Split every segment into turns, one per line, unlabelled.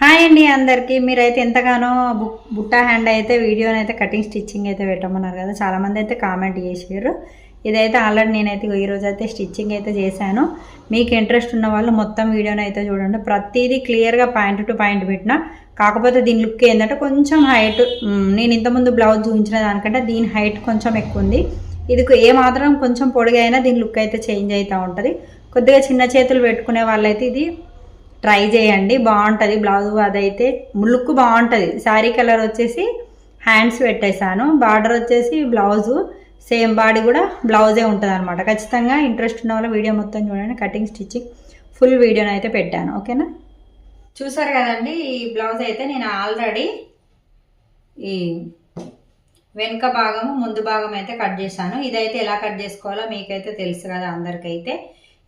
Hi అండి అందరికీ. మీరైతే ఎంతగానో బు బుట్టా హ్యాండ్ అయితే వీడియోని అయితే కటింగ్ స్టిచ్చింగ్ అయితే పెట్టమన్నారు కదా. చాలామంది అయితే కామెంట్ చేసారు ఇదైతే ఆల్రెడీ నేనైతే ఈరోజు అయితే స్టిచ్చింగ్ అయితే చేశాను. మీకు ఇంట్రెస్ట్ ఉన్న వాళ్ళు మొత్తం వీడియోని అయితే చూడండి. ప్రతిదీ క్లియర్గా పాయింట్ టు పాయింట్ పెట్టిన కాకపోతే దీని లుక్ ఏంటంటే కొంచెం హైట్ నేను ఇంతకుముందు బ్లౌజ్ చూపించిన దానికంటే దీని హైట్ కొంచెం ఎక్కువ ఉంది. ఇది ఏ మాత్రం కొంచెం పొడిగైనా దీని లుక్ అయితే చేంజ్ అవుతూ ఉంటుంది. కొద్దిగా చిన్న చేతులు పెట్టుకునే వాళ్ళైతే ఇది ట్రై చేయండి బాగుంటుంది. బ్లౌజ్ అదైతే లుక్ బాగుంటుంది. శారీ కలర్ వచ్చేసి హ్యాండ్స్ పెట్టేశాను. బార్డర్ వచ్చేసి బ్లౌజు. సేమ్ బాడీ కూడా బ్లౌజే ఉంటుంది అనమాట ఖచ్చితంగా ఇంట్రెస్ట్ ఉన్న వాళ్ళు వీడియో మొత్తం చూడండి. కటింగ్ స్టిచ్చింగ్ ఫుల్ వీడియోని అయితే పెట్టాను. ఓకేనా? చూసారు కదండి ఈ బ్లౌజ్ అయితే నేను ఆల్రెడీ ఈ వెనుక భాగము ముందు భాగం అయితే కట్ చేశాను. ఇదైతే ఎలా కట్ చేసుకోవాలో మీకైతే తెలుసు కదా అందరికైతే.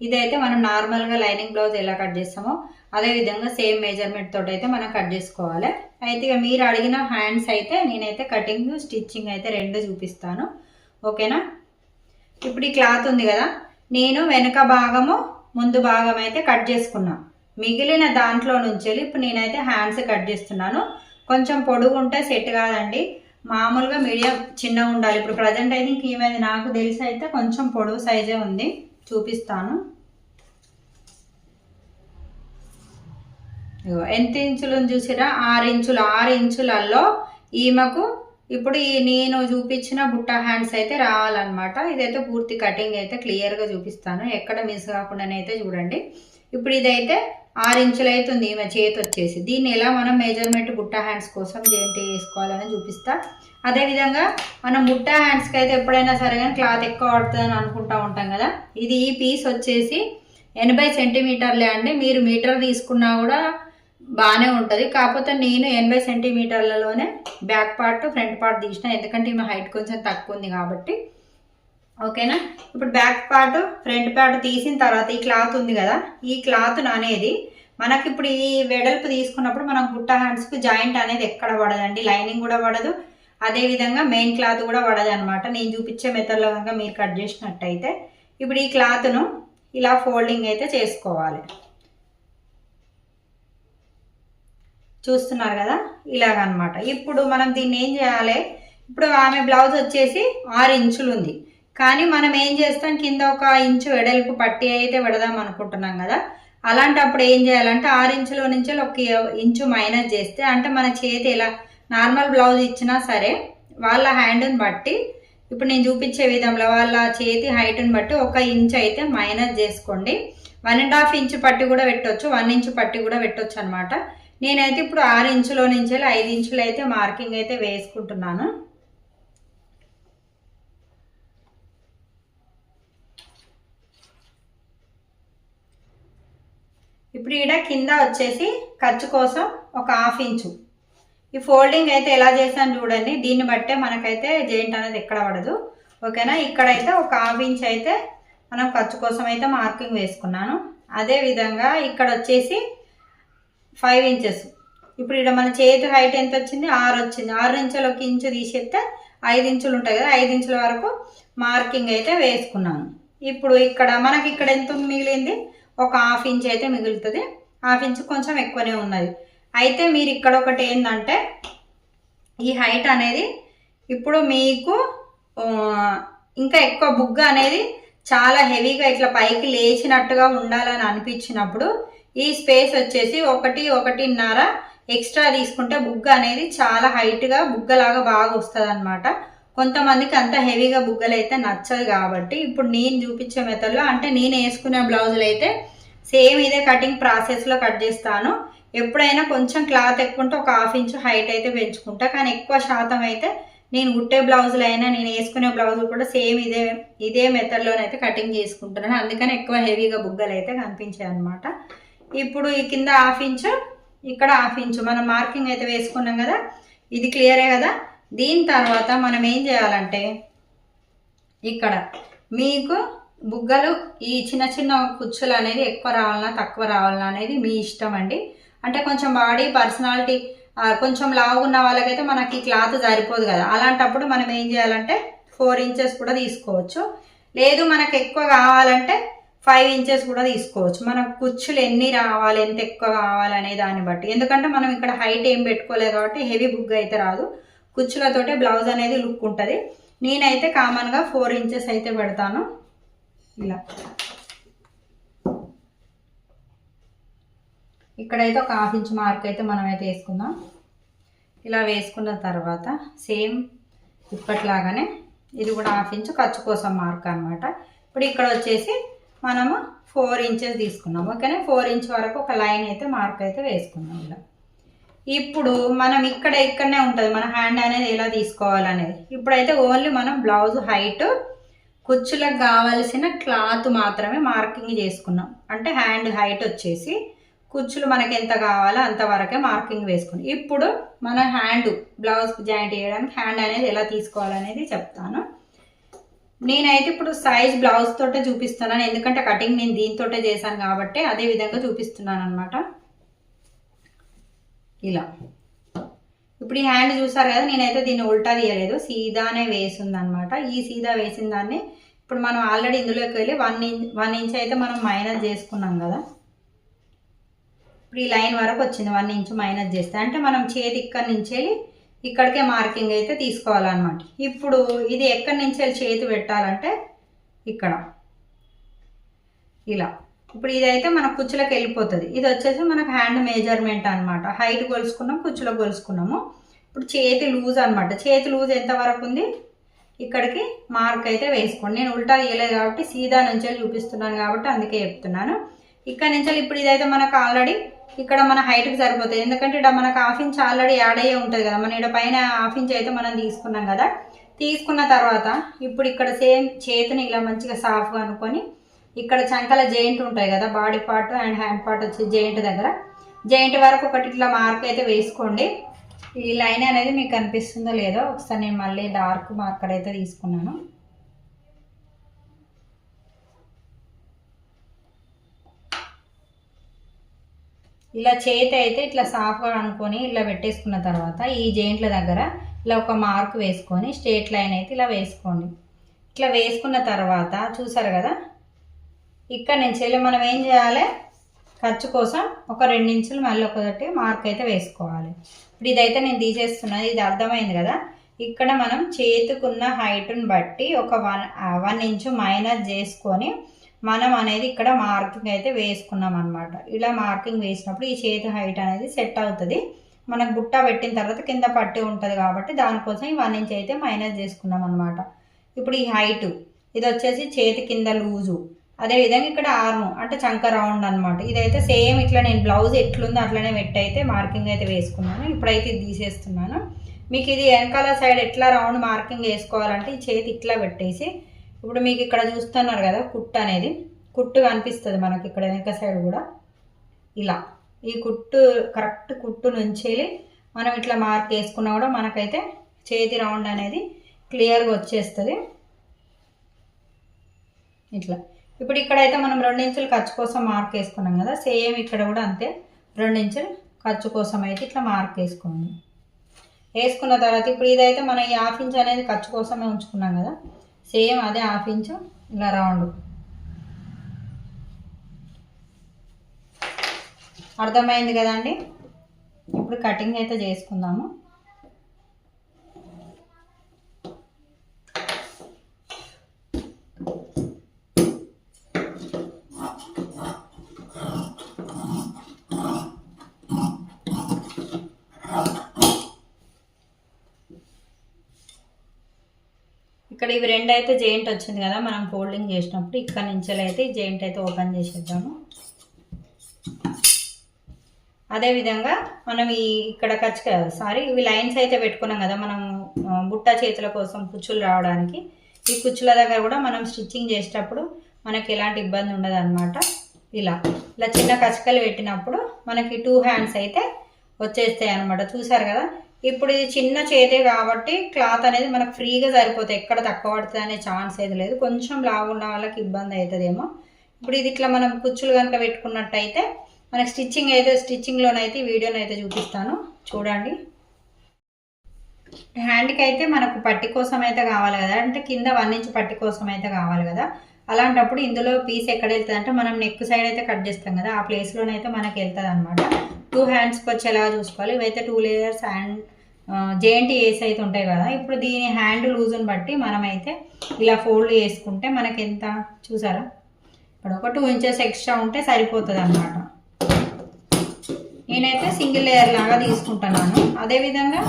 ఇదైతే మనం నార్మల్గా లైనింగ్ బ్లౌజ్ ఎలా కట్ చేస్తామో అదే విధంగా సేమ్ మెజర్మెంట్ తోటి అయితే మనం కట్ చేసుకోవాలి. అయితే ఇక మీరు అడిగిన హ్యాండ్స్ అయితే నేనైతే కటింగ్ స్టిచ్చింగ్ అయితే రెండు చూపిస్తాను. ఓకేనా? ఇప్పుడు ఈ క్లాత్ ఉంది కదా నేను వెనుక భాగము ముందు భాగం అయితే కట్ చేసుకున్నా. మిగిలిన దాంట్లో నుంచి వెళ్ళి ఇప్పుడు నేనైతే హ్యాండ్స్ కట్ చేస్తున్నాను. కొంచెం పొడుగు ఉంటే సెట్ కాదండి. మామూలుగా మీడియం చిన్నగా ఉండాలి. ఇప్పుడు ప్రజెంట్ అయితే ఇంకేమైంది నాకు తెలిసి అయితే కొంచెం పొడవు సైజే ఉంది. చూపిస్తాను. ఎంత ఇంచులను చూసిరా? ఆరు ఇంచులు. ఆరు ఇంచులలో ఈమెకు ఇప్పుడు ఈ నేను చూపించిన బుట్ట హ్యాండ్స్ అయితే రావాలన్నమాట. ఇదైతే పూర్తి కటింగ్ అయితే క్లియర్గా చూపిస్తాను. ఎక్కడ మిస్ కాకుండానైతే చూడండి. ఇప్పుడు ఇదైతే ఆరు ఇంచులు అవుతుంది ఈమె చేతి వచ్చేసి దీన్ని ఎలా మనం మెజర్మెంట్ బుట్ట హ్యాండ్స్ కోసం ఏంటి వేసుకోవాలని చూపిస్తా. అదేవిధంగా మనం బుట్ట హ్యాండ్స్కి అయితే ఎప్పుడైనా సరే కానీ క్లాత్ ఎక్కువ పడుతుందని అనుకుంటా ఉంటాం కదా. ఇది ఈ పీస్ వచ్చేసి ఎనభై సెంటీమీటర్లే అండి. మీరు మీటర్ తీసుకున్నా కూడా బాగానే ఉంటుంది. కాకపోతే నేను ఎనభై సెంటీమీటర్లలోనే బ్యాక్ పార్ట్ ఫ్రంట్ పార్ట్ తీసిన. ఎందుకంటే ఈమె హైట్ కొంచెం తక్కువ ఉంది కాబట్టి. ఓకేనా? ఇప్పుడు బ్యాక్ పార్ట్ ఫ్రంట్ పార్ట్ తీసిన తర్వాత ఈ క్లాత్ ఉంది కదా? ఈ క్లాత్ అనేది మనకి ఇప్పుడు ఈ వెడల్పు తీసుకున్నప్పుడు మనం గుట్ట హ్యాండ్స్కి జాయింట్ అనేది ఎక్కడ పడదండి. లైనింగ్ కూడా పడదు. అదేవిధంగా మెయిన్ క్లాత్ కూడా పడదు అనమాట నేను చూపించే మెథడ్లో కనుక మీరు కట్ చేసినట్టయితే. ఇప్పుడు ఈ క్లాత్ను ఇలా ఫోల్డింగ్ అయితే చేసుకోవాలి. చూస్తున్నారు కదా? ఇలాగనమాట. ఇప్పుడు మనం దీన్ని ఏం చేయాలి? ఇప్పుడు ఆమె బ్లౌజ్ వచ్చేసి ఆరు ఇంచులు ఉంది. కానీ మనం ఏం చేస్తాం? కింద ఒక ఇంచు వెడల్పు పట్టి అయితే పెడదాం అనుకుంటున్నాం కదా? అలాంటప్పుడు ఏం చేయాలంటే ఆరు ఇంచుల నుంచి ఒక ఇంచు మైనస్ చేస్తే అంటే మన చేతి ఇలా నార్మల్ బ్లౌజ్ ఇచ్చినా సరే వాళ్ళ హ్యాండ్ని బట్టి ఇప్పుడు నేను చూపించే విధంలో వాళ్ళ చేతి హైట్ని బట్టి ఒక ఇంచ్ అయితే మైనస్ చేసుకోండి. వన్ అండ్ హాఫ్ ఇంచు పట్టి కూడా పెట్టవచ్చు వన్ ఇంచు పట్టి కూడా పెట్టవచ్చు అనమాట నేనైతే ఇప్పుడు ఆరు ఇంచులో నుంచి ఐదు ఇంచులు అయితే మార్కింగ్ అయితే వేసుకుంటున్నాను. ఇప్పుడు ఈడ కింద వచ్చేసి ఖర్చు కోసం ఒక హాఫ్ ఇంచు. ఈ ఫోల్డింగ్ అయితే ఎలా చేశాను చూడండి. దీన్ని బట్టే మనకైతే జెయింట్ అనేది ఎక్కడ పడదు. ఓకేనా? ఇక్కడైతే ఒక హాఫ్ ఇంచ్ అయితే మనం ఖర్చు కోసం అయితే మార్కింగ్ వేసుకున్నాను. అదే విధంగా ఇక్కడ వచ్చేసి ఫైవ్ ఇంచెస్. ఇప్పుడు ఇక్కడ మన చేతి హైట్ ఎంత వచ్చింది? ఆరు వచ్చింది. ఆరు ఇంచులు ఒక ఇంచు తీసేస్తే ఐదు ఇంచులు ఉంటాయి కదా ఐదు ఇంచుల వరకు మార్కింగ్ అయితే వేసుకున్నాను. ఇప్పుడు ఇక్కడ మనకి ఇక్కడ ఎంత మిగిలింది? ఒక హాఫ్ ఇంచ్ అయితే మిగులుతుంది. హాఫ్ ఇంచ్ కొంచెం ఎక్కువనే ఉన్నది. అయితే మీరు ఇక్కడ ఒకటి ఏంటంటే ఈ హైట్ అనేది ఇప్పుడు మీకు ఇంకా ఎక్కువ బుగ్గ అనేది చాలా హెవీగా ఇట్లా పైకి లేచినట్టుగా ఉండాలని అనిపించినప్పుడు ఈ స్పేస్ వచ్చేసి ఒకటి ఒకటిన్నర ఎక్స్ట్రా తీసుకుంటే బుగ్గ అనేది చాలా హైట్గా బుగ్గలాగా బాగా వస్తుంది అనమాట కొంతమందికి అంత హెవీగా బుగ్గలు అయితే నచ్చదు కాబట్టి ఇప్పుడు నేను చూపించే మెథడ్లో అంటే నేను వేసుకునే బ్లౌజులు అయితే సేమ్ ఇదే కటింగ్ ప్రాసెస్లో కట్ చేస్తాను. ఎప్పుడైనా కొంచెం క్లాత్ ఎక్కువ ఉంటే ఒక హాఫ్ ఇంచ్ హైట్ అయితే పెంచుకుంటా. కానీ ఎక్కువ శాతం అయితే నేను కుట్టే బ్లౌజులు అయినా నేను వేసుకునే బ్లౌజులు కూడా సేమ్ ఇదే ఇదే మెథడ్లోనైతే కటింగ్ చేసుకుంటున్నాను. అందుకని ఎక్కువ హెవీగా బుగ్గలు అయితే కనిపించాయి అనమాట ఇప్పుడు ఈ కింద హాఫ్ ఇంచు ఇక్కడ హాఫ్ ఇంచు. మనం మార్కింగ్ అయితే వేసుకున్నాం కదా ఇది క్లియరే కదా? దీని తర్వాత మనం ఏం చేయాలంటే ఇక్కడ మీకు బుగ్గలు ఈ చిన్న చిన్న కుచ్చులు అనేది ఎక్కువ రావాలన్నా తక్కువ రావాలన్నా అనేది మీ ఇష్టం అండి. అంటే కొంచెం బాడీ పర్సనాలిటీ కొంచెం లావు ఉన్న వాళ్ళకైతే మనకి క్లాత్ సరిపోదు కదా. అలాంటప్పుడు మనం ఏం చేయాలంటే ఫోర్ ఇంచెస్ కూడా తీసుకోవచ్చు. లేదు మనకు ఎక్కువ కావాలంటే ఫైవ్ ఇంచెస్ కూడా తీసుకోవచ్చు. మన కుచ్చులు ఎన్ని రావాలి ఎంత ఎక్కువ కావాలనే దాన్ని బట్టి. ఎందుకంటే మనం ఇక్కడ హైట్ ఏం పెట్టుకోలేదు కాబట్టి హెవీ బుగ్ అయితే రాదు. కుచ్చులతోటే బ్లౌజ్ అనేది లుక్ ఉంటుంది. నేనైతే కామన్గా ఫోర్ ఇంచెస్ అయితే పెడతాను. ఇలా. ఇక్కడైతే ఒక హాఫ్ ఇంచ్ మార్క్ అయితే మనం అయితే వేసుకుందాం. ఇలా వేసుకున్న తర్వాత సేమ్ ఇప్పట్లాగానే ఇది కూడా హాఫ్ ఇంచ్ ఖర్చు కోసం మార్క్ అనమాట ఇప్పుడు ఇక్కడ వచ్చేసి మనము ఫోర్ ఇంచెస్ తీసుకున్నాం. ఓకేనా? ఫోర్ ఇంచ్ వరకు ఒక లైన్ అయితే మార్క్ అయితే వేసుకున్నాం ఇలా. ఇప్పుడు మనం ఇక్కడ ఇక్కడనే ఉంటుంది. మన హ్యాండ్ అనేది ఎలా తీసుకోవాలనేది. ఇప్పుడైతే ఓన్లీ మనం బ్లౌజ్ హైట్ కుచ్చులకు కావలసిన క్లాత్ మాత్రమే మార్కింగ్ చేసుకున్నాం. అంటే హ్యాండ్ హైట్ వచ్చేసి కుచ్చులు మనకి ఎంత కావాలో అంతవరకే మార్కింగ్ వేసుకుని ఇప్పుడు మన హ్యాండ్ బ్లౌజ్ జాయింట్ చేయడానికి హ్యాండ్ అనేది ఎలా తీసుకోవాలనేది చెప్తాను. నేనైతే ఇప్పుడు సైజ్ బ్లౌజ్ తోటే చూపిస్తున్నాను. ఎందుకంటే కటింగ్ నేను దీంతోటే చేశాను కాబట్టి అదే విధంగా చూపిస్తున్నాను అనమాట ఇలా. ఇప్పుడు ఈ హ్యాండ్ చూసారు కదా నేనైతే దీన్ని ఉల్టా తీయలేదు. సీదానే వేసింది అనమాట ఈ సీదా వేసిన దాన్ని ఇప్పుడు మనం ఆల్రెడీ ఇందులోకి వెళ్ళి వన్ ఇంచ్ వన్ ఇంచ్ అయితే మనం మైనస్ చేసుకున్నాం కదా. ఇప్పుడు ఈ లైన్ వరకు వచ్చింది. వన్ ఇంచ్ మైనస్ చేస్తే అంటే మనం చేతి ఇక్కడి నుంచి వెళ్ళి ఇక్కడికే మార్కింగ్ అయితే తీసుకోవాలన్నమాట. ఇప్పుడు ఇది ఎక్కడి నుంచి వెళ్ళి చేతి పెట్టాలంటే ఇక్కడ. ఇలా. ఇప్పుడు ఇదైతే మన కుచ్చులకు వెళ్ళిపోతుంది. ఇది వచ్చేసి మనకు హ్యాండ్ మేజర్మెంట్ అనమాట హైట్ కొలుసుకున్నాం కుచ్చులో కొలుసుకున్నాము. ఇప్పుడు చేతి లూజ్ అనమాట చేతి లూజ్ ఎంతవరకు ఉంది? ఇక్కడికి మార్క్ అయితే వేసుకోండి. నేను ఉల్టా తీయలేదు కాబట్టి సీదా నుంచి చూపిస్తున్నాను కాబట్టి అందుకే చెప్తున్నాను. ఇక్కడ నుంచి ఇప్పుడు ఇదైతే మనకు ఆల్రెడీ ఇక్కడ మన హైట్కి సరిపోతుంది ఎందుకంటే ఇక్కడ మనకు హాఫ్ ఇంచ్ ఆల్రెడీ యాడ్ అయ్యే ఉంటుంది కదా. మన ఇక్కడ పైన హాఫ్ ఇంచ్ అయితే మనం తీసుకున్నాం కదా. తీసుకున్న తర్వాత ఇప్పుడు ఇక్కడ సేమ్ చేతిని ఇలా మంచిగా సాఫ్గా అనుకొని ఇక్కడ చంకల జాయింట్ ఉంటాయి కదా body part and hand part వచ్చి జాయింట్ దగ్గర. జాయింట్ వరకు ఒకటి ఇట్లా మార్క్ అయితే వేసుకోండి. ఈ లైన్ అనేది మీకు కనిపిస్తుందో లేదో ఒకసారి నేను మళ్ళీ డార్క్ మార్కర్ అయితే తీసుకున్నాను. ఇలా చేతి అయితే ఇట్లా సాఫ్గా అనుకొని ఇలా పెట్టేసుకున్న తర్వాత ఈ జైంట్ల దగ్గర ఇలా ఒక మార్క్ వేసుకొని స్ట్రేట్ లైన్ అయితే ఇలా వేసుకోండి. ఇట్లా వేసుకున్న తర్వాత చూసారు కదా? ఇక్కడ నుంచి వెళ్ళి మనం ఏం చేయాలి? ఖర్చు కోసం ఒక రెండు ఇంచులు మళ్ళీ ఒకటి మార్క్ అయితే వేసుకోవాలి. ఇప్పుడు ఇదైతే నేను తీసేస్తున్నది ఇది అర్థమైంది కదా? ఇక్కడ మనం చేతుకున్న హైట్ను బట్టి ఒక వన్ వన్ ఇంచు మైనస్ చేసుకొని మనం అనేది ఇక్కడ మార్కింగ్ అయితే వేసుకున్నాం అనమాట ఇలా మార్కింగ్ వేసినప్పుడు ఈ చేతి హైట్ అనేది సెట్ అవుతుంది. మనకు బుట్ట పెట్టిన తర్వాత కింద పట్టి ఉంటుంది కాబట్టి దానికోసం ఈ వన్ ఇంచ్ అయితే మైనస్ చేసుకున్నాం అనమాట ఇప్పుడు ఈ హైట్ ఇది వచ్చేసి చేతి కింద లూజు. అదేవిధంగా ఇక్కడ ఆర్మ్ అంటే చంక రౌండ్ అనమాట ఇదైతే సేమ్ ఇట్లా నేను బ్లౌజ్ ఎట్లుందో అట్లనే పెట్టి అయితే మార్కింగ్ అయితే వేసుకున్నాను. ఇప్పుడైతే ఇది తీసేస్తున్నాను. మీకు ఇది వెనకాల సైడ్ ఎట్లా రౌండ్ మార్కింగ్ వేసుకోవాలంటే ఈ చేతి ఇట్లా పెట్టేసి ఇప్పుడు మీకు ఇక్కడ చూస్తున్నారు కదా కుట్టు అనేది. కుట్టు కనిపిస్తుంది మనకి ఇక్కడ వెనక సైడ్ కూడా. ఇలా. ఈ కుట్టు కరెక్ట్ కుట్టు నుంచి మనం ఇట్లా మార్క్ వేసుకున్నా కూడా మనకైతే చేతి రౌండ్ అనేది క్లియర్గా వచ్చేస్తుంది. ఇట్లా. ఇప్పుడు ఇక్కడైతే మనం రెండించులు ఖర్చు కోసం మార్క్ వేసుకున్నాం కదా సేమ్ ఇక్కడ కూడా అంతే. రెండించులు ఖర్చు కోసం అయితే ఇట్లా మార్క్ వేసుకోండి. వేసుకున్న తర్వాత ఇప్పుడు ఇదైతే మనం ఈ హాఫ్ ఇంచ్ అనేది ఖర్చు కోసమే ఉంచుకున్నాం కదా. సేమ్ అదే హాఫ్ ఇంచు ఇలా రౌండ్. అర్థమైంది కదండి? ఇప్పుడు కటింగ్ అయితే చేసుకుందాము. ఇక్కడ ఇవి రెండు అయితే జెయింట్ వచ్చింది కదా మనం ఫోల్డింగ్ చేసినప్పుడు ఇక్కడ నుంచి అయితే ఈ జెయింట్ అయితే ఓపెన్ చేసేద్దాము. అదేవిధంగా మనం ఈ ఇక్కడ ఖర్చు సారీ ఇవి లైన్స్ అయితే పెట్టుకున్నాం కదా మనం బుట్ట చేతుల కోసం కుచ్చులు రావడానికి. ఈ కుచ్చుల దగ్గర కూడా మనం స్టిచ్చింగ్ చేసేటప్పుడు మనకి ఎలాంటి ఇబ్బంది ఉండదు అనమాట ఇలా ఇలా చిన్న కచకలు పెట్టినప్పుడు మనకి టూ హ్యాండ్స్ అయితే వచ్చేస్తాయి అనమాట చూసారు కదా ఇప్పుడు ఇది చిన్న చేతే కాబట్టి క్లాత్ అనేది మనకు ఫ్రీగా సరిపోతుంది ఎక్కడ తక్కువ పడుతుంది అనే ఛాన్స్ ఏది లేదు. కొంచెం లావున్న వాళ్ళకి ఇబ్బంది అవుతుందేమో. ఇప్పుడు ఇది ఇట్లా మనం కుచ్చులు కనుక పెట్టుకున్నట్టయితే మనకి స్టిచ్చింగ్ అయితే స్టిచ్చింగ్లోనైతే వీడియోని అయితే చూపిస్తాను. చూడండి. హ్యాండ్కి అయితే మనకు పట్టి కోసం అయితే కావాలి కదా. అంటే కింద వన్ ఇంచ్ పట్టి కోసం అయితే కావాలి కదా. అలాంటప్పుడు ఇందులో పీస్ ఎక్కడ వెళ్తుంది అంటే మనం నెక్ సైడ్ అయితే కట్ చేస్తాం కదా ఆ ప్లేస్లోనైతే మనకి వెళ్తుంది అనమాట టూ హ్యాండ్స్కి వచ్చేలాగా చూసుకోవాలి. ఇవైతే టూ లేయర్స్ హ్యాండ్ జేఎన్టీ ఏస్ అయితే ఉంటాయి కదా. ఇప్పుడు దీని హ్యాండ్ లూజుని బట్టి మనమైతే ఇలా ఫోల్డ్ చేసుకుంటే మనకి ఎంత చూసారా? ఇప్పుడు ఒక టూ ఇంచెస్ ఎక్స్ట్రా ఉంటే సరిపోతుంది అనమాట నేనైతే సింగిల్ లేయర్ లాగా తీసుకుంటున్నాను. అదేవిధంగా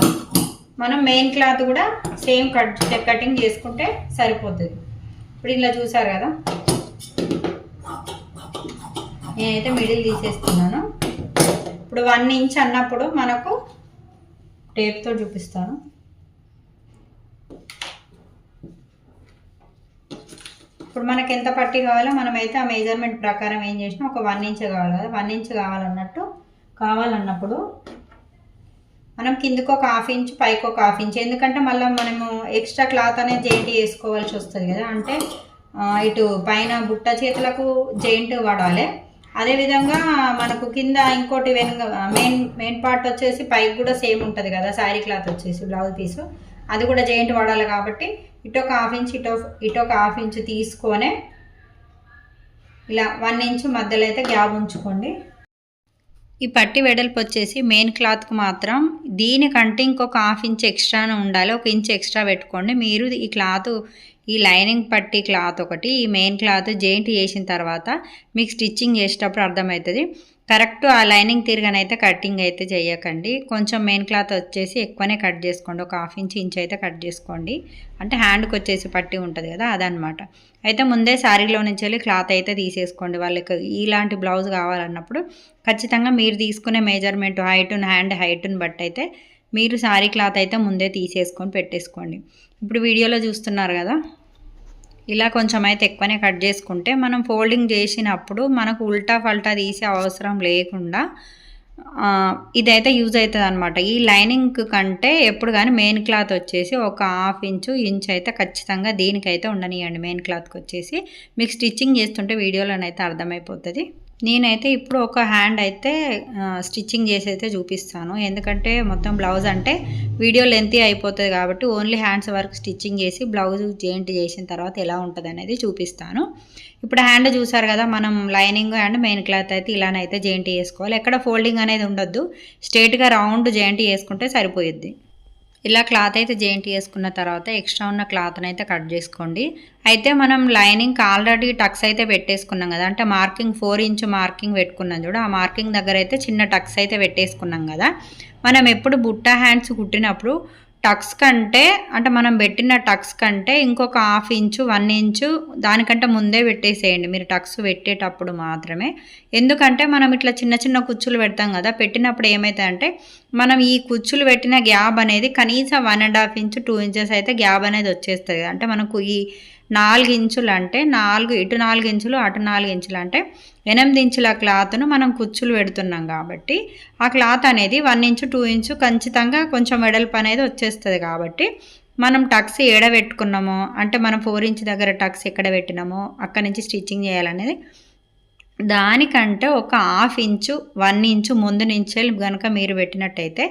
మనం మెయిన్ క్లాత్ కూడా సేమ్ కట్ కటింగ్ చేసుకుంటే సరిపోతుంది. ఇప్పుడు ఇలా చూసారు కదా? నేనైతే మిడిల్ తీసేస్తున్నాను. ఇప్పుడు వన్ ఇంచ్ అన్నప్పుడు మనకు టేప్తో చూపిస్తాను. ఇప్పుడు మనకి ఎంత పట్టి కావాలో మనమైతే ఆ మెజర్మెంట్ ప్రకారం ఏం చేసినా ఒక వన్ ఇంచ్ కావాలి కదా. వన్ ఇంచ్ కావాలన్నట్టు కావాలన్నప్పుడు మనం కిందకు ఒక హాఫ్ ఇంచ్ పైకి ఒక హాఫ్ ఇంచ్. ఎందుకంటే మళ్ళీ మనము ఎక్స్ట్రా క్లాత్ అనేది జెయింట్ వేసుకోవాల్సి వస్తుంది కదా. అంటే ఇటు పైన బుట్ట చేతులకు జెయింట్ వాడాలి అదేవిధంగా మనకు కింద ఇంకోటి వెనుక మెయిన్ మెయిన్ పార్ట్ వచ్చేసి పైకి కూడా సేమ్ ఉంటుంది కదా శారీ క్లాత్ వచ్చేసి బ్లౌజ్ పీసు. అది కూడా జెయింట్ వాడాలి కాబట్టి ఇటు ఒక హాఫ్ ఇంచ్ ఇటు ఇటు ఒక హాఫ్ ఇంచ్ తీసుకొని ఇలా వన్ ఇంచ్ మధ్యలో అయితే గ్యాప్ ఉంచుకోండి. ఈ పట్టి వెడల్పు వచ్చేసి మెయిన్ క్లాత్కి మాత్రం దీనికంటే ఇంకొక హాఫ్ ఇంచ్ ఎక్స్ట్రానే ఉండాలి. ఒక ఇంచ్ ఎక్స్ట్రా పెట్టుకోండి. మీరు ఈ క్లాత్ ఈ లైనింగ్ పట్టి క్లాత్ ఒకటి ఈ మెయిన్ క్లాత్ జెయింట్ చేసిన తర్వాత మీకు స్టిచ్చింగ్ చేసేటప్పుడు అర్థమవుతుంది. కరెక్ట్ ఆ లైనింగ్ తిరగనైతే కటింగ్ అయితే చేయకండి. కొంచెం మెయిన్ క్లాత్ వచ్చేసి ఎక్కువనే కట్ చేసుకోండి. ఒక హాఫ్ ఇంచ్ ఇంచ్ అయితే కట్ చేసుకోండి. అంటే హ్యాండ్కి వచ్చేసి పట్టి ఉంటుంది కదా అదనమాట అయితే ముందే శారీలో నుంచి వెళ్ళి క్లాత్ అయితే తీసేసుకోండి. వాళ్ళకి ఇలాంటి బ్లౌజ్ కావాలన్నప్పుడు ఖచ్చితంగా మీరు తీసుకునే మెజర్మెంట్ హైట్ హ్యాండ్ హైట్ని బట్టి అయితే మీరు శారీ క్లాత్ అయితే ముందే తీసేసుకొని పెట్టేసుకోండి. ఇప్పుడు వీడియోలో చూస్తున్నారు కదా? ఇలా కొంచెం అయితే ఎక్కువనే కట్ చేసుకుంటే మనం ఫోల్డింగ్ చేసినప్పుడు మనకు ఉల్టా ఫల్టా తీసే అవసరం లేకుండా ఇదైతే యూజ్ అవుతుంది అనమాట ఈ లైనింగ్ కంటే ఎప్పుడు కానీ మెయిన్ క్లాత్ వచ్చేసి ఒక హాఫ్ ఇంచు ఇంచ్ అయితే ఖచ్చితంగా దీనికైతే ఉండనియండి మెయిన్ క్లాత్కి వచ్చేసి మీకు స్టిచ్చింగ్ చేస్తుంటే వీడియోలోనైతే అర్థమైపోతుంది. నేనైతే ఇప్పుడు ఒక హ్యాండ్ అయితే స్టిచ్చింగ్ చేసి అయితే చూపిస్తాను. ఎందుకంటే మొత్తం బ్లౌజ్ అంటే వీడియో లెంత్ అయిపోతుంది కాబట్టి ఓన్లీ హ్యాండ్స్ వరకు స్టిచ్చింగ్ చేసి బ్లౌజ్ జాయింట్ చేసిన తర్వాత ఎలా ఉంటుంది అనేది చూపిస్తాను. ఇప్పుడు హ్యాండ్ చూసారు కదా మనం లైనింగ్ అండ్ మెయిన్ క్లాత్ అయితే ఇలానైతే జాయింట్ చేసుకోవాలి. ఎక్కడ ఫోల్డింగ్ అనేది ఉండొద్దు. స్ట్రేట్గా రౌండ్ జాయింట్ చేసుకుంటే సరిపోయిద్ది. ఇలా క్లాత్ అయితే జాయింట్ చేసుకున్న తర్వాత ఎక్స్ట్రా ఉన్న క్లాత్ని అయితే కట్ చేసుకోండి. అయితే మనం లైనింగ్ ఆల్రెడీ టక్స్ అయితే పెట్టేసుకున్నాం కదా అంటే మార్కింగ్ ఫోర్ ఇంచ్ మార్కింగ్ పెట్టుకున్నాం చూడు ఆ మార్కింగ్ దగ్గర అయితే చిన్న టక్స్ అయితే పెట్టేసుకున్నాం కదా. మనం ఎప్పుడు బుట్ట హ్యాండ్స్ కుట్టినప్పుడు టక్స్ కంటే అంటే మనం పెట్టిన టక్స్ కంటే ఇంకొక హాఫ్ ఇంచు వన్ ఇంచు దానికంటే ముందే పెట్టేసేయండి. మీరు టక్స్ పెట్టేటప్పుడు మాత్రమే. ఎందుకంటే మనం ఇట్లా చిన్న చిన్న కుచ్చులు పెడతాం కదా పెట్టినప్పుడు ఏమవుతాయంటే మనం ఈ కుచ్చులు పెట్టిన గ్యాప్ అనేది కనీసం one and half inch two inches అయితే గ్యాప్ అనేది వచ్చేస్తుంది. అంటే మనకు ఈ నాలుగు ఇంచులు అంటే నాలుగు ఇటు నాలుగు ఇంచులు అటు నాలుగు ఇంచులు అంటే ఎనిమిది ఇంచుల క్లాత్ను మనం కుచ్చులు పెడుతున్నాం కాబట్టి ఆ క్లాత్ అనేది వన్ ఇంచు టూ ఇంచు ఖచ్చితంగా కొంచెం వెడల్పు అనేది వచ్చేస్తుంది కాబట్టి మనం టక్స్ ఏడ పెట్టుకున్నామో అంటే మనం ఫోర్ ఇంచ్ దగ్గర టక్స్ ఎక్కడ పెట్టినామో అక్కడి నుంచి స్టిచ్చింగ్ చేయాలనేది దానికంటే ఒక హాఫ్ ఇంచు వన్ ఇంచు ముందు నుంచే కనుక మీరు పెట్టినట్టయితే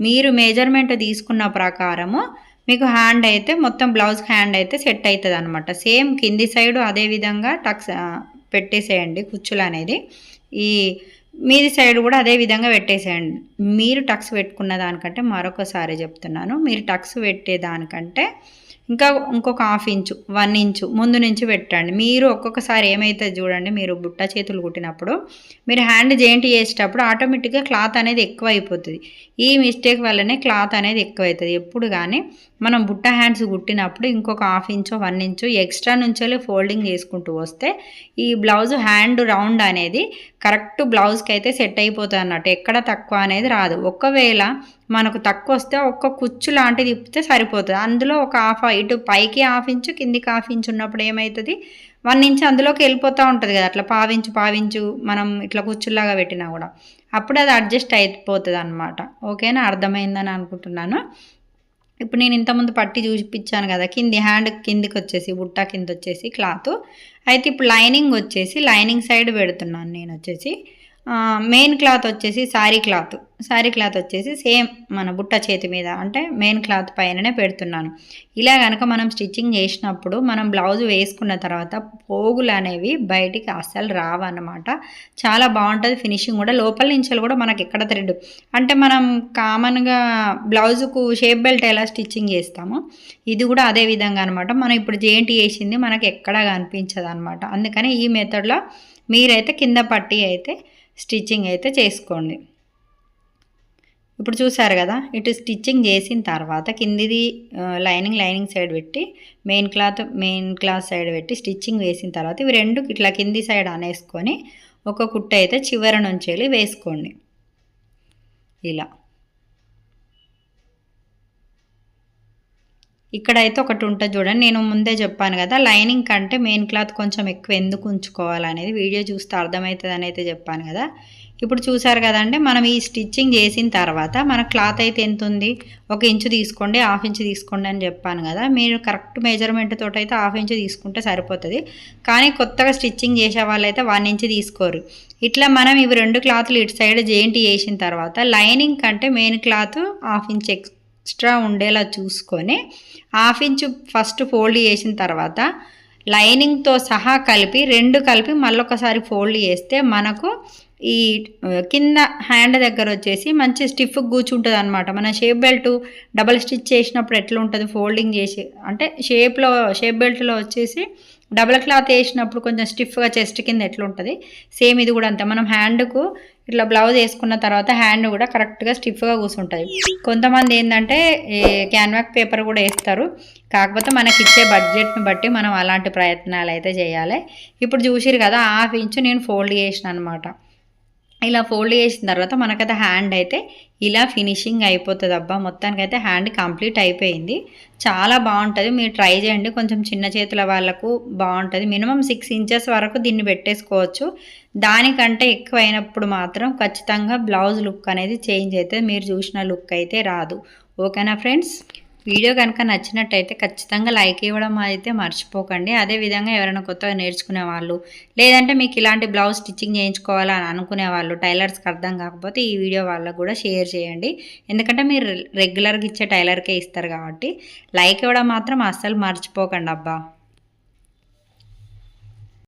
మీరు మెజర్మెంట్ తీసుకున్న ప్రకారము మీకు హ్యాండ్ అయితే మొత్తం బ్లౌజ్ హ్యాండ్ అయితే సెట్ అవుతుంది అనమాట సేమ్ కింది సైడు అదే విధంగా టక్స్ పెట్టేసేయండి కుచ్చులు అనేది. ఈ మీది సైడ్ కూడా అదే విధంగా పెట్టేసేయండి. మీరు టక్స్ పెట్టుకున్న దానికంటే మరొకసారి చెప్తున్నాను. మీరు టక్స్ పెట్టే దానికంటే ఇంకా ఇంకొక హాఫ్ ఇంచు వన్ ఇంచు ముందు నుంచి పెట్టండి. మీరు ఒక్కొక్కసారి ఏమైతుంది చూడండి మీరు బుట్ట చేతులు కుట్టినప్పుడు మీరు హ్యాండ్ జాయింట్ చేసేటప్పుడు ఆటోమేటిక్గా క్లాత్ అనేది ఎక్కువ అయిపోతుంది ఈ మిస్టేక్ వల్లనే క్లాత్ అనేది ఎక్కువ అవుతుంది ఎప్పుడు కానీ మనం బుట్ట హ్యాండ్స్ కుట్టినప్పుడు ఇంకొక half inch one inch extra నుంచి ఫోల్డింగ్ చేసుకుంటూ వస్తే ఈ బ్లౌజ్ హ్యాండ్ రౌండ్ అనేది కరెక్ట్ బ్లౌజ్కి అయితే సెట్ అయిపోతుంది అన్నట్టు. ఎక్కడ తక్కువ అనేది రాదు. ఒకవేళ మనకు తక్కువ వస్తే ఒక్క కుచ్చు లాంటిది ఇప్పితే సరిపోతుంది. అందులో ఒక హాఫ్ ఇటు పైకి హాఫ్ ఇంచు కిందికి హాఫ్ ఇంచు ఉన్నప్పుడు ఏమవుతుంది వన్ ఇంచ్ అందులోకి వెళ్ళిపోతూ ఉంటుంది కదా. అట్లా పావించు పావించు మనం ఇట్లా కుచ్చులాగా పెట్టినా కూడా. అప్పుడు అది అడ్జస్ట్ అయిపోతుంది అనమాట ఓకేనా? అర్థమైందని అనుకుంటున్నాను. ఇప్పుడు నేను ఇంతకుముందు పట్టి చూపించాను కదా కింది హ్యాండ్ కిందికి వచ్చేసి బుట్ట కింద వచ్చేసి క్లాత్. అయితే ఇప్పుడు లైనింగ్ వచ్చేసి లైనింగ్ సైడ్ పెడుతున్నాను నేను వచ్చేసి. మెయిన్ క్లాత్ వచ్చేసి శారీ క్లాత్ శారీ క్లాత్ వచ్చేసి సేమ్ మన బుట్ట చేతి మీద అంటే మెయిన్ క్లాత్ పైననే పెడుతున్నాను. ఇలా కనుక మనం స్టిచ్చింగ్ చేసినప్పుడు మనం బ్లౌజ్ వేసుకున్న తర్వాత పోగులు అనేవి బయటికి అస్సలు రావన్నమాట. చాలా బాగుంటుంది ఫినిషింగ్ కూడా. లోపల నుంచి కూడా మనకి ఎక్కడ థ్రెడ్ అంటే మనం కామన్గా బ్లౌజుకు షేప్ బెల్ట్ ఎలా స్టిచ్చింగ్ చేస్తామో ఇది కూడా అదే విధంగా అనమాట మనం ఇప్పుడు జేంటి వేసింది మనకి ఎక్కడా కనిపించదు అనమాట అందుకని ఈ మెథడ్లో మీరైతే కింద పట్టి అయితే స్టిచ్చింగ్ అయితే చేసుకోండి. ఇప్పుడు చూసారు కదా ఇటు స్టిచ్చింగ్ చేసిన తర్వాత కిందిది లైనింగ్ లైనింగ్ సైడ్ పెట్టి main cloth main cloth side పెట్టి స్టిచ్చింగ్ వేసిన తర్వాత ఇవి రెండు ఇట్లా కింది సైడ్ అనేసుకొని ఒక కుట్ట అయితే చివరి నుంచి వెళ్ళి వేసుకోండి. ఇలా. ఇక్కడైతే ఒకటి ఉంటుంది చూడండి. నేను ముందే చెప్పాను కదా లైనింగ్ కంటే మెయిన్ క్లాత్ కొంచెం ఎక్కువ ఎందుకు ఉంచుకోవాలనేది వీడియో చూస్తే అర్థమవుతుంది అయితే చెప్పాను కదా. ఇప్పుడు చూసారు కదండి మనం ఈ స్టిచ్చింగ్ చేసిన తర్వాత మన క్లాత్ అయితే ఎంత ఉంది? ఒక ఇంచు తీసుకోండి హాఫ్ ఇంచు తీసుకోండి అని చెప్పాను కదా. మీరు కరెక్ట్ మెజర్మెంట్ తోటి అయితే హాఫ్ ఇంచు తీసుకుంటే సరిపోతుంది. కానీ కొత్తగా స్టిచ్చింగ్ చేసే వాళ్ళైతే వన్ ఇంచు తీసుకోరు. ఇట్లా మనం ఇవి రెండు క్లాత్లు ఇటు సైడ్ జేంటి చేసిన తర్వాత లైనింగ్ కంటే main cloth half inch extra ఉండేలా చూసుకొని హాఫ్ ఇంచు ఫస్ట్ ఫోల్డ్ చేసిన తర్వాత లైనింగ్తో సహా కలిపి రెండు కలిపి మళ్ళొకసారి ఫోల్డ్ చేస్తే మనకు ఈ కింద హ్యాండ్ దగ్గర వచ్చేసి మంచి స్టిఫ్ కూర్చుంటుంది అనమాట మన షేప్ బెల్ట్ డబల్ స్టిచ్ చేసినప్పుడు ఎట్లా ఉంటుంది ఫోల్డింగ్ చేసి అంటే షేప్లో షేప్ బెల్ట్లో వచ్చేసి డబల్ క్లాత్ వేసినప్పుడు కొంచెం స్టిఫ్గా చెస్ట్ కింద ఎట్లుంటుంది? సేమ్ ఇది కూడా అంతే. మనం హ్యాండ్కు ఇట్లా బ్లౌజ్ వేసుకున్న తర్వాత హ్యాండ్ కూడా కరెక్ట్గా స్టిఫ్గా కూర్చుంటుంది కొంతమంది ఏంటంటే క్యాన్వాక్ పేపర్ కూడా వేస్తారు. కాకపోతే మనకి ఇచ్చే బడ్జెట్ని బట్టి మనం అలాంటి ప్రయత్నాలు అయితే చేయాలి. ఇప్పుడు చూసిరు కదా హాఫ్ ఇంచు నేను ఫోల్డ్ చేసిన అనమాట ఇలా ఫోల్డ్ చేసిన తర్వాత మనకైతే హ్యాండ్ అయితే ఇలా ఫినిషింగ్ అయిపోతుంది. అబ్బా మొత్తానికైతే హ్యాండ్ కంప్లీట్ అయిపోయింది. చాలా బాగుంటుంది. మీరు ట్రై చేయండి. కొంచెం చిన్న చేతుల వాళ్ళకు బాగుంటుంది. మినిమం సిక్స్ ఇంచెస్ వరకు దీన్ని పెట్టేసుకోవచ్చు. దానికంటే ఎక్కువ అయినప్పుడు మాత్రం ఖచ్చితంగా బ్లౌజ్ లుక్ అనేది చేంజ్ అవుతుంది. మీరు చూసిన లుక్ అయితే రాదు. ఓకేనా ఫ్రెండ్స్ వీడియో కనుక నచ్చినట్టయితే ఖచ్చితంగా లైక్ ఇవ్వడం అయితే మర్చిపోకండి. అదేవిధంగా ఎవరైనా కొత్తగా నేర్చుకునే వాళ్ళు లేదంటే మీకు ఇలాంటి బ్లౌజ్ స్టిచ్చింగ్ చేయించుకోవాలని అనుకునే వాళ్ళు టైలర్స్కి అర్థం కాకపోతే ఈ వీడియో వాళ్ళకు కూడా షేర్ చేయండి. ఎందుకంటే మీరు రెగ్యులర్గా ఇచ్చే టైలర్కే ఇస్తారు కాబట్టి లైక్ ఇవ్వడం మాత్రం అస్సలు మర్చిపోకండి అబ్బా.